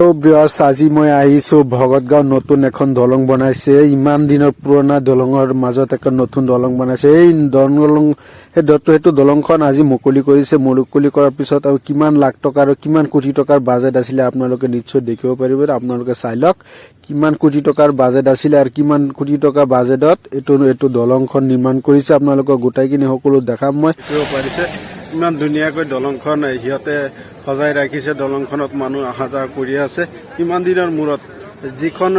ব্ৰিয়ছ আজি মই আহিছো ভগতগাঁও নতুন এখন দলং বনাইছে। ইমান দিনৰ পুৰণা দলঙৰ মাজত এখন নতুন দলং বনাইছে। এই দলং, সেই সেইটো দলংখন আজি মুকলি কৰিছে। মুকলি কৰাৰ পিছত আৰু কিমান লাখ টকা আৰু কিমান কোটি টকাৰ বাজেট আছিলে আপোনালোকে নিশ্চয় দেখিব পাৰিব। আপোনালোকে চাই লওক, কিমান কোটি টকাৰ বাজেট আছিলে আৰু কিমান কোটি টকা বাজেটত এইটো এইটো দলংখন নিৰ্মাণ কৰিছে। আপোনালোকক গোটাইখিনি সকলো দেখাম মই। পাৰিছে। ইমান ধুনীয়াকৈ দলংখন সিহঁতে সজাই ৰাখিছে। দলংখনত মানুহ অহা যোৱা কৰি আছে। ইমান দিনৰ মূৰত যিখন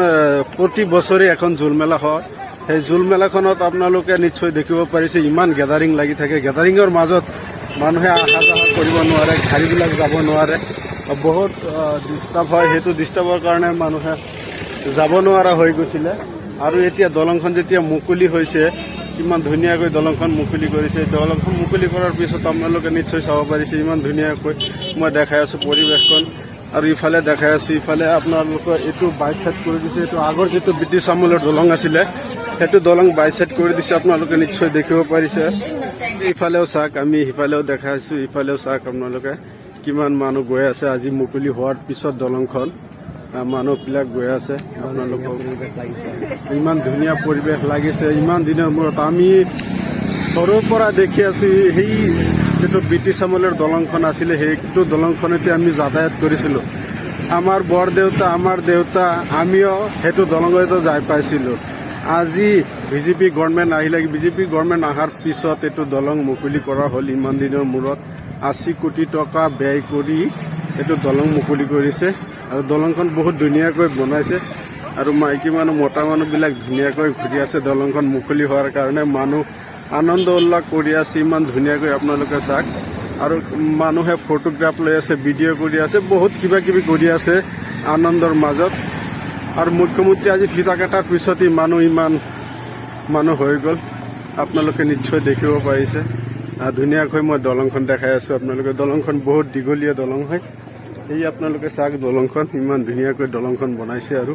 প্ৰতি বছৰে এখন জোল মেলা হয়, সেই জোল মেলাখনত আপোনালোকে নিশ্চয় দেখিব পাৰিছে ইমান গেদাৰিং লাগি থাকে। গেদাৰিঙৰ মাজত মানুহে অহা যোৱা কৰিব নোৱাৰে, গাড়ীবিলাক যাব নোৱাৰে। বহুত ডিষ্টাৰ্ব হয়। সেইটো ডিষ্টাৰ্বৰ কাৰণে মানুহে যাব নোৱাৰা হৈ গৈছিলে। আৰু এতিয়া দলংখন যেতিয়া মুকলি হৈছে কিমান ধুনীয়াকৈ দলংখন মুকলি কৰিছে। দলংখন মুকলি কৰাৰ পিছত আপোনালোকে নিশ্চয় চাব পাৰিছে ইমান ধুনীয়াকৈ মই দেখাই আছো পৰিৱেশখন। আৰু ইফালে দেখাই আছো, ইফালে আপোনালোকৰ এইটো বাই চাইড কৰি দিছে, এইটো আগৰ যিটো ব্ৰিটিছ আমলৰ দলং আছিলে, সেইটো দলং বাই চাইড কৰি দিছে, আপোনালোকে নিশ্চয় দেখিব পাৰিছে। ইফালেও চাওক, আমি সিফালেও দেখাই আছো, ইফালেও চাওক আপোনালোকে, কিমান মানুহ গৈ আছে, আজি মুকলি হোৱাৰ পিছত দলংখন। মানুহবিলাক গৈ আছে। আপোনালোকক ইমান ধুনীয়া পৰিৱেশ লাগিছে। ইমান দিনৰ মূৰত আমি সৰুৰ পৰা দেখি আছো, সেই যিটো ব্ৰিটিছ আমলৰ দলংখন আছিলে, সেইটো দলংখনতে আমি যাতায়াত কৰিছিলোঁ। আমাৰ বৰদেউতা, আমাৰ দেউতা, আমিও সেইটো দলঙতে যাই পাইছিলোঁ। আজি বিজেপি গভৰ্ণমেণ্ট আহিলে, বিজেপি গভৰ্ণমেণ্ট অহাৰ পিছত এইটো দলং মুকলি কৰা হ'ল। ইমান দিনৰ মূৰত আশী কোটি টকা ব্যয় কৰি এইটো দলং মুকলি কৰিছে। আৰু দলংখন বহুত ধুনীয়াকৈ বনাইছে আৰু মাইকী মানুহ, মতা মানুহবিলাক ধুনীয়াকৈ ঘূৰি আছে দলংখন মুকলি হোৱাৰ কাৰণে। মানুহ আনন্দ উল্লাস কৰি আছে, ইমান ধুনীয়াকৈ আপোনালোকে চাওক। আৰু মানুহে ফটোগ্ৰাফ লৈ আছে, ভিডিঅ' কৰি আছে, বহুত কিবা কিবি কৰি আছে আনন্দৰ মাজত। আৰু মুখ্যমন্ত্ৰী আজি ফিতা কাটাৰ পিছতেই মানুহ ইমান মানুহ হৈ গ'ল। আপোনালোকে নিশ্চয় দেখিব পাৰিছে। ধুনীয়াকৈ মই দলংখন দেখাই আছো আপোনালোকে। দলংখন বহুত দীঘলীয়া দলং হয়। এই আপোনালোকে চাওক দলংখন ইমান ধুনীয়াকৈ দলংখন বনাইছে আৰু।